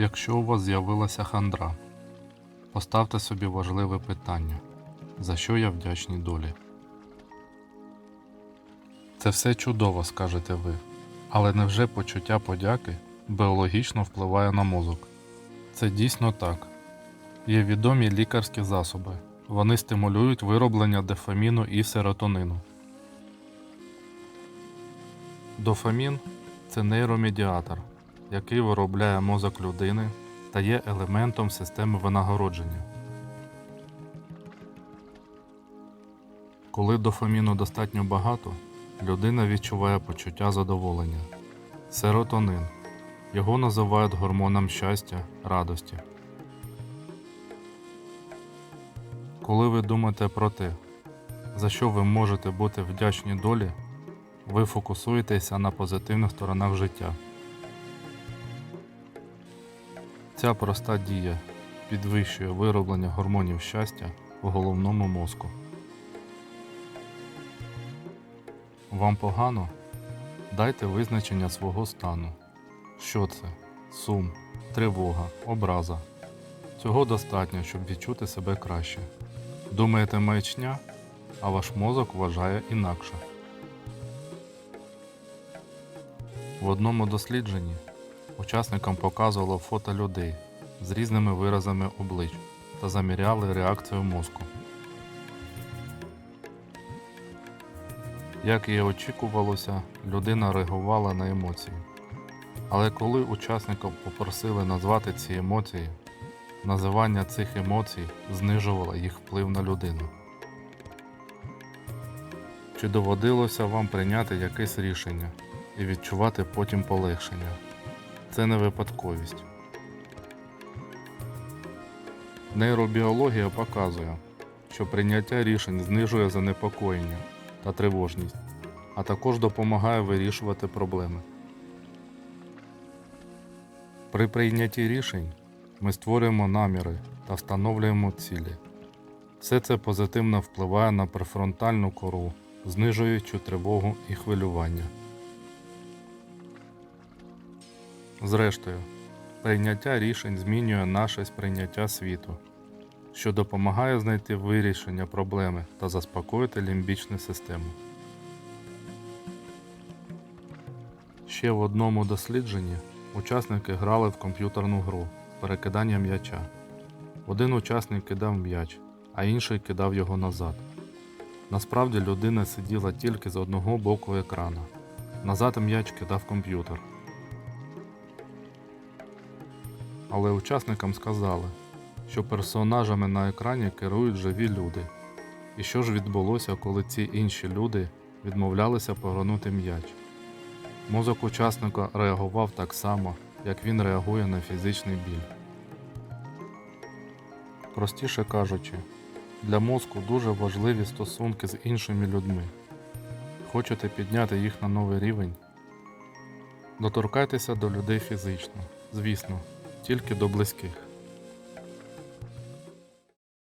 Якщо у вас з'явилася хандра, поставте собі важливе питання, за що я вдячний долі. Це все чудово, скажете ви, але невже почуття подяки біологічно впливає на мозок? Це дійсно так. Є відомі лікарські засоби. Вони стимулюють вироблення дофаміну і серотонину. Дофамін це нейромедіатор, який виробляє мозок людини та є елементом системи винагородження. Коли дофаміну достатньо багато, людина відчуває почуття задоволення. Серотонин. Його називають гормоном щастя, радості. Коли ви думаєте про те, за що ви можете бути вдячні долі, ви фокусуєтеся на позитивних сторонах життя. Ця проста дія підвищує вироблення гормонів щастя в головному мозку. Вам погано? Дайте визначення свого стану. Що це? Сум, тривога, образа. Цього достатньо, щоб відчути себе краще. Думаєте маячня, а ваш мозок вважає інакше. В одному дослідженні учасникам показувало фото людей з різними виразами облич та заміряли реакцію мозку. Як і очікувалося, людина реагувала на емоції. Але коли учасників попросили назвати ці емоції, називання цих емоцій знижувало їх вплив на людину. Чи доводилося вам прийняти якесь рішення і відчувати потім полегшення? Це не випадковість. Нейробіологія показує, що прийняття рішень знижує занепокоєння та тривожність, а також допомагає вирішувати проблеми. При прийнятті рішень ми створюємо наміри та встановлюємо цілі. Все це позитивно впливає на префронтальну кору, знижуючи тривогу і хвилювання. Зрештою, прийняття рішень змінює наше сприйняття світу, що допомагає знайти вирішення проблеми та заспокоїти лімбічну систему. Ще в одному дослідженні учасники грали в комп'ютерну гру перекидання м'яча. Один учасник кидав м'яч, а інший кидав його назад. Насправді людина сиділа тільки з одного боку екрана. Назад м'яч кидав комп'ютер. Але учасникам сказали, що персонажами на екрані керують живі люди. І що ж відбулося, коли ці інші люди відмовлялися повернути м'яч? Мозок учасника реагував так само, як він реагує на фізичний біль. Простіше кажучи, для мозку дуже важливі стосунки з іншими людьми. Хочете підняти їх на новий рівень? Доторкайтеся до людей фізично, звісно, тільки до близьких.